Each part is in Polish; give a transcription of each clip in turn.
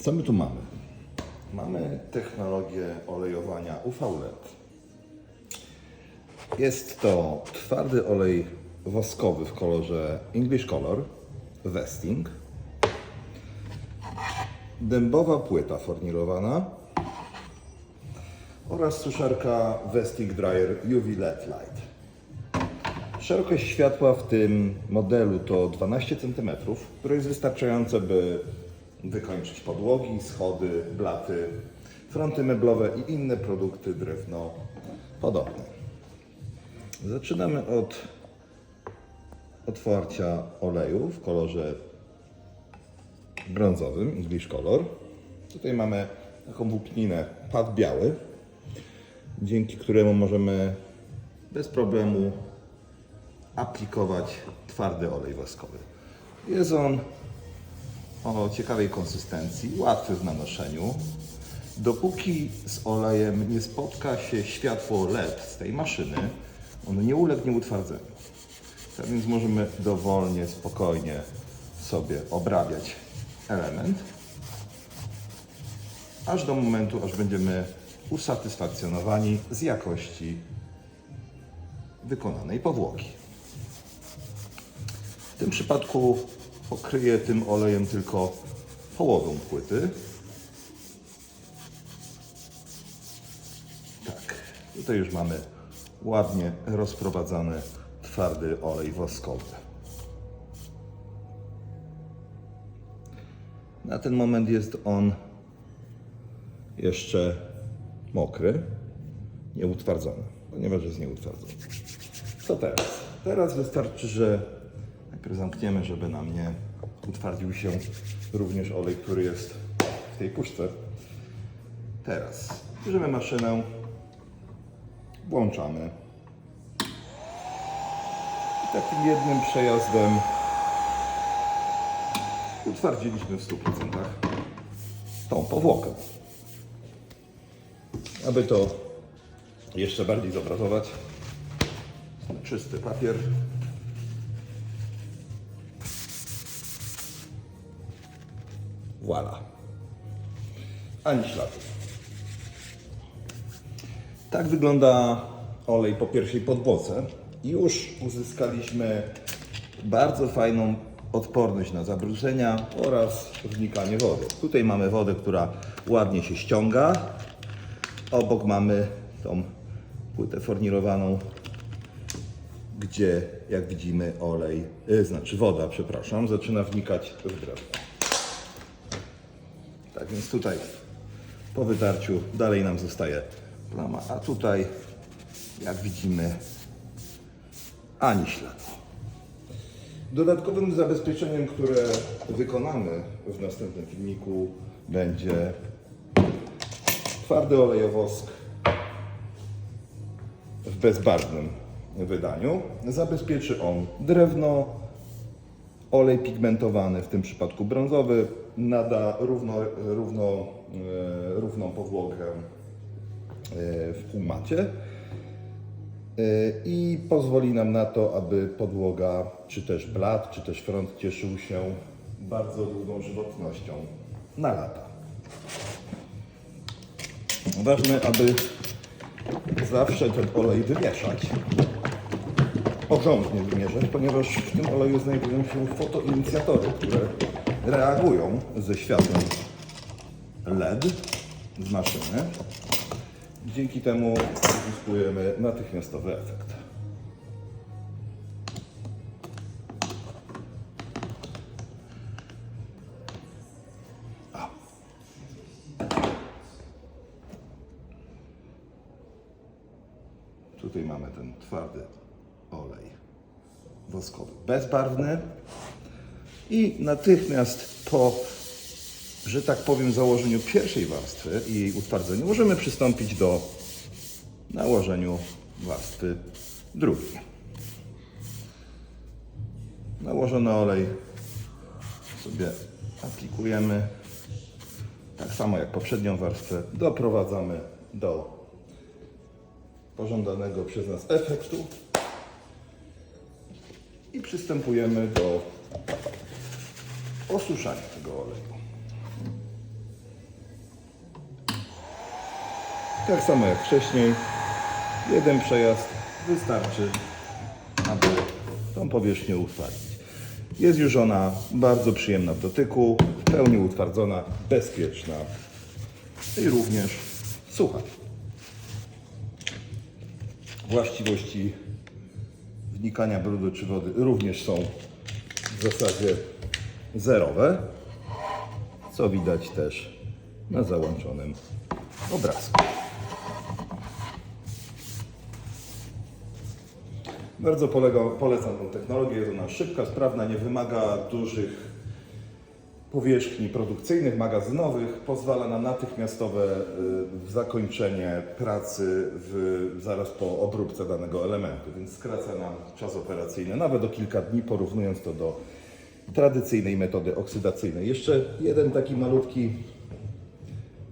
Co my tu mamy? Mamy technologię olejowania UV-LED. Jest to twardy olej woskowy w kolorze English Color Vesting. Dębowa płyta fornirowana oraz suszarka Vesting Dryer UV LED Light. Szerokość światła w tym modelu to 12 cm, które jest wystarczające, by wykończyć podłogi, schody, blaty, fronty meblowe i inne produkty drewno podobne. Zaczynamy od otwarcia oleju w kolorze brązowym, English Color. Tutaj mamy taką włókninę, pad biały, dzięki któremu możemy bez problemu aplikować twardy olej woskowy. Jest on o ciekawej konsystencji, łatwy w nanoszeniu. Dopóki z olejem nie spotka się światło LED z tej maszyny, on nie ulegnie utwardzeniu. Tak więc możemy dowolnie, spokojnie sobie obrabiać element, aż do momentu, aż będziemy usatysfakcjonowani z jakości wykonanej powłoki. W tym przypadku pokryję tym olejem tylko połowę płyty. Tak, tutaj już mamy ładnie rozprowadzany twardy olej woskowy. Na ten moment jest on jeszcze mokry, nieutwardzony, ponieważ jest nieutwardzony. Co teraz? Teraz wystarczy, że najpierw zamkniemy, żeby nam nie utwardził się również olej, który jest w tej puszce. Teraz bierzemy maszynę, włączamy i takim jednym przejazdem utwardziliśmy w 100% tą powłokę. Aby to jeszcze bardziej zobrazować, czysty papier. Voila. Ani śladu. Tak wygląda olej po pierwszej podwodze. Już uzyskaliśmy bardzo fajną odporność na zabrudzenia oraz wnikanie wody. Tutaj mamy wodę, która ładnie się ściąga. Obok mamy tą płytę fornirowaną, gdzie jak widzimy olej, y, znaczy woda, przepraszam, zaczyna wnikać w drewno. Tak więc tutaj po wytarciu dalej nam zostaje plama, a tutaj jak widzimy ani śladu. Dodatkowym zabezpieczeniem, które wykonamy w następnym filmiku będzie twardy olejowosk w bezbarwnym wydaniu. Zabezpieczy on drewno, olej pigmentowany, w tym przypadku brązowy, nada równo, równo, e, równą podłogę e, w półmacie e, i pozwoli nam na to, aby podłoga, czy też blat, czy też front cieszył się bardzo długą żywotnością na lata. Ważne, aby zawsze ten olej wymieszać. Porządnie wymieszać, ponieważ w tym oleju znajdują się fotoinicjatory, które reagują ze światłem LED z maszyny. Dzięki temu uzyskujemy natychmiastowy efekt. Tutaj mamy ten twardy woskowy, bezbarwny i natychmiast po, że tak powiem, założeniu pierwszej warstwy i jej utwardzeniu możemy przystąpić do nałożeniu warstwy drugiej. Nałożony olej sobie aplikujemy. Tak samo jak poprzednią warstwę, doprowadzamy do pożądanego przez nas efektu i przystępujemy do osuszania tego oleju. Tak samo jak wcześniej, jeden przejazd wystarczy, aby tą powierzchnię utwardzić. Jest już ona bardzo przyjemna w dotyku, w pełni utwardzona, bezpieczna i również sucha. Właściwości wnikania brudu czy wody również są w zasadzie zerowe, co widać też na załączonym obrazku. Bardzo polecam tą technologię, jest ona szybka, sprawna, nie wymaga dużych powierzchni produkcyjnych, magazynowych, pozwala na natychmiastowe y, zakończenie pracy w, zaraz po obróbce danego elementu, więc skraca nam czas operacyjny nawet o kilka dni, porównując to do tradycyjnej metody oksydacyjnej. Jeszcze jeden taki malutki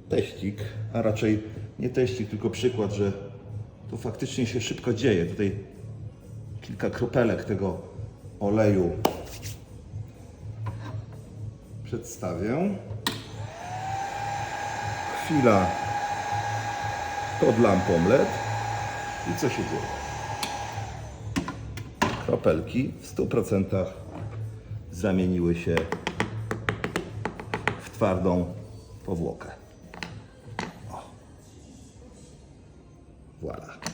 teścik, a raczej nie teścik, tylko przykład, że to faktycznie się szybko dzieje. Tutaj kilka kropelek tego oleju przedstawię. Chwila pod lampą LED i co się dzieje? Kropelki w 100% zamieniły się w twardą powłokę. Voilà.